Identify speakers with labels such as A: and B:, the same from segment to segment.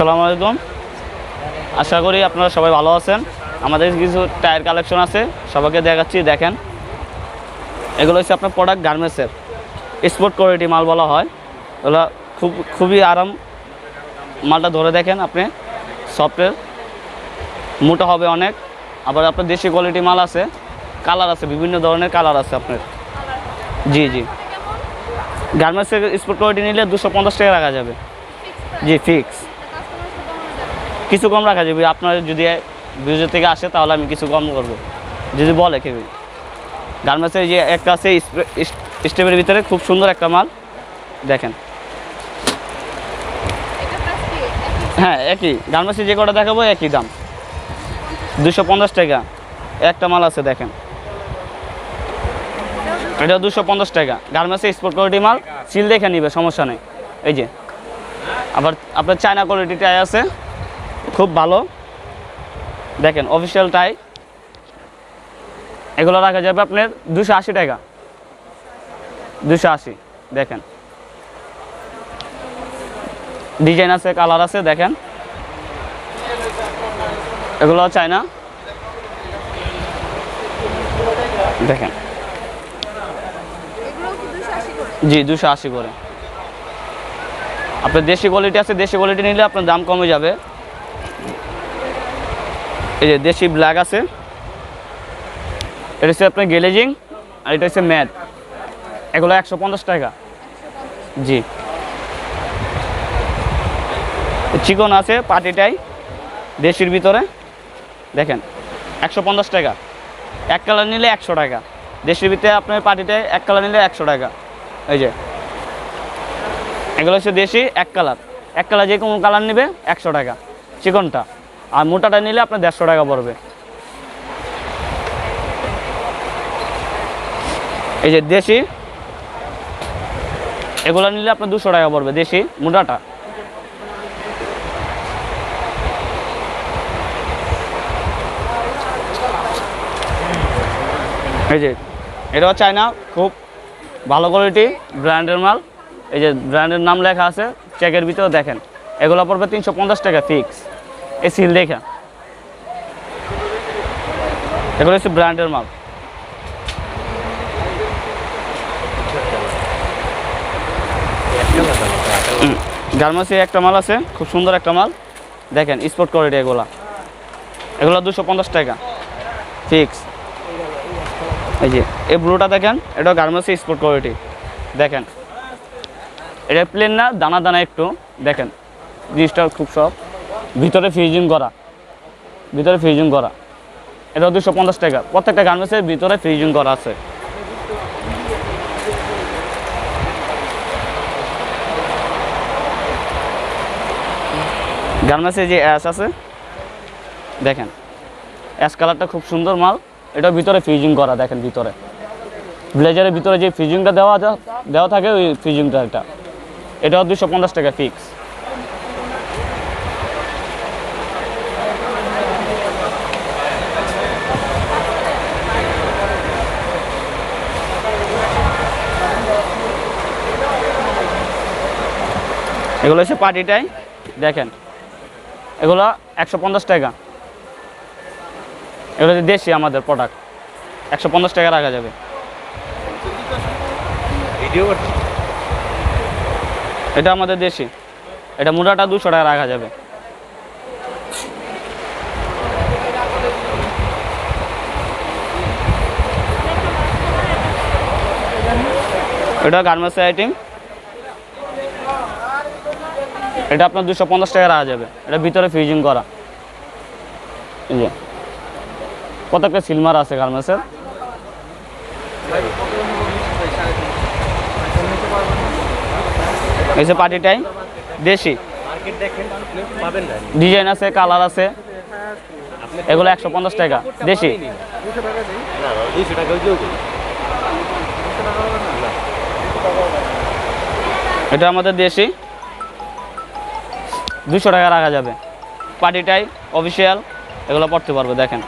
A: আসসালামু আলাইকুম। আশা করি আপনারা সবাই ভালো আছেন। আমাদের কিছু টায়ার কালেকশন আছে, সবাইকে দেখাচ্ছি, দেখেন। এগুলো হচ্ছে আপনার প্রোডাক্ট গার্মেন্টসের স্পোর্ট কোয়ালিটি মাল বলা হয়। এগুলো খুব, খুবই আরাম। মালটা ধরে দেখেন আপনি সফটের মোটা হবে অনেক। আবার আপনার দেশি কোয়ালিটি মাল আছে। কালার আছে, বিভিন্ন ধরনের কালার আছে আপনার। জি জি। গার্মেন্টসের স্পোর্ট কোয়ালিটি নিলে দুশো পঞ্চাশ টাকা রাখা যাবে। জি ফিক্স কিছু কম রাখা যাবে। আপনার যদি বিউজের থেকে আসে, তাহলে আমি কিছু কম করব। যদি বলে কেউ। গার্মেন্টসের যে একটা আছে স্টেপের ভিতরে খুব সুন্দর একটা মাল। দেখেন। হ্যাঁ একই। গার্মেন্টসে যে কটা দেখাবো, একই দাম। দুশো পঞ্চাশ টাকা। একটা মাল আছে, দেখেন। এটা দুশো পঞ্চাশ টাকা। গার্মেন্টসে স্পোর্ট কোয়ালিটি মাল। সিল দেখে নিবে, সমস্যা নেই। এই যে। আবার আপনার চায়না কোয়ালিটি টাই আছে। খুব ভালো। দেখেন অফিসিয়াল টাই এগুলো রাখা যাবে আপনার দুশো আশি টাকা। দুশো আশি, দেখেন। ডিজাইন আছে, কালার আছে, দেখেন। এগুলো চায়না। দেখেন। জি, দুশো আশি করে। আপনার দেশি কোয়ালিটি আছে, দেশি কোয়ালিটি নিলে আপনার দাম কমে যাবে। এই যে দেশি ব্ল্যাক আছে। এটা হচ্ছে আপনার গ্লেজিং আর এটা হচ্ছে ম্যাট। এগুলো একশো পঞ্চাশ টাকা। জি। চিকন আছে পাটিটাই দেশির ভিতরে। দেখেন, একশো পঞ্চাশ টাকা। এক কালার নিলে একশো টাকা। দেশির ভিতরে আপনার পাটিটাই এক কালার নিলে একশো টাকা। এই যে। এগুলো হচ্ছে দেশি, এক কালার। এক কালার যে কোনো কালার নেবে একশো টাকা। চিকনটা। আর মোটাটা নিলে আপনার দেড়শো টাকা পড়বে। এই যে দেশি, এগুলো নিলে আপনার দুশো টাকা পড়বে, দেশি মোটাটা। এই যে, এটাও চায়না, খুব ভালো কোয়ালিটি ব্র্যান্ডের মাল। এই যে ব্র্যান্ডের নাম লেখা আছে চেকের ভিতরে দেখেন। এগুলো পড়বে তিনশো পঞ্চাশ টাকা ফিক্স এই সিল দেখা এগুলো হচ্ছে ব্র্যান্ডের মাল। গার্মেন্টসে একটা মাল আছে, খুব সুন্দর একটা মাল। দেখেন স্পোর্ট কোয়ালিটি এগুলা। এগুলো দুশো পঞ্চাশ টাকা। ফিক্স এই যে, এই ব্লুটা দেখেন, এটা গার্মেন্টসে স্পোর্ট কোয়ালিটি দেখেন, এটা প্লেন না, দানা দানা একটু। দেখেন, জিনিসটা খুব সব ভিতরে ফিউজিং করা। ভিতরে ফিউজিং করা। এটা দুশো পঞ্চাশ টাকা। প্রত্যেকটা গার্মেন্টসের ভিতরে ফিউজিং করা আছে। গার্মেন্টসে যে অ্যাশ আছে, দেখেন অ্যাশ কালারটা খুব সুন্দর মাল। এটা ভিতরে ফিউজিং করা, দেখেন ভিতরে। ব্লেজারের ভিতরে যে ফিউজিংটা দেওয়া দেওয়া থাকে ওই ফিউজিংটা এটা এটাও দুশো পঞ্চাশ টাকা ফিক্স এগুলো হচ্ছে পার্টিটাই দেখেন। এগুলো একশো পঞ্চাশ টাকা। এগুলো হচ্ছে দেশি আমাদের প্রোডাক্ট একশো পঞ্চাশ টাকা রাখা যাবে। এটা আমাদের দেশি। এটা মোটাটা দুশো টাকা রাখা যাবে। এটা গার্মেন্টস আইটেম এটা আপনার দুশো পঞ্চাশ টাকা রাখা যাবে। এটা ভিতরে ফিউজিং করা। যে। প্রত্যেকটা সিলমার আছে গার্মেন্টসের এই যে পার্টিটাই দেশি। ডিজাইন আছে কালার আছে। এগুলো একশো পঞ্চাশ টাকা। দেশি। এটা আমাদের দেশি। দুশো টাকা রাখা যাবে। পার্টিটাই অফিসিয়াল এগুলো পড়তে পারবে দেখেন।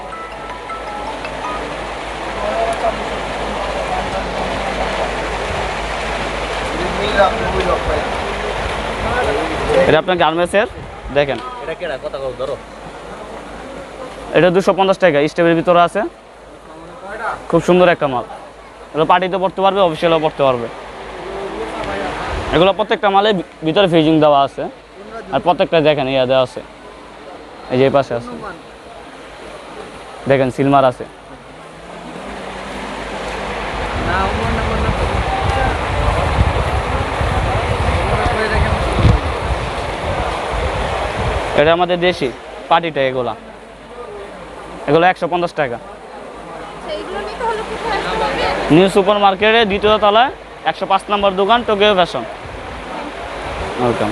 A: এটা আপনার গার্মেন্টসের দেখেন।
B: এটা
A: দুশো পঞ্চাশ টাকা স্টেপের ভিতরে আছে। খুব সুন্দর একটা মাল। এগুলো পার্টিতে পড়তে পারবে অফিসিয়ালও পড়তে পারবে। এগুলো প্রত্যেকটা মালে ভিতরে ফিজিং দেওয়া আছে। আর প্রত্যেকটা দেখেন ইয়া দেওয়া আছে। এই যে এই পাশে আছে। দেখেন সিলমার আছে। এটা আমাদের দেশি পার্টিটা এগুলা। এগুলো একশো পঞ্চাশ টাকা।
C: সেইগুলো নিতে হলে কোথায় আসতে হবে?
A: নিউ সুপার মার্কেটে দ্বিতীয় তলায় একশো পাঁচ নম্বর দোকান টোকিও ফ্যাশন। ওয়েলকাম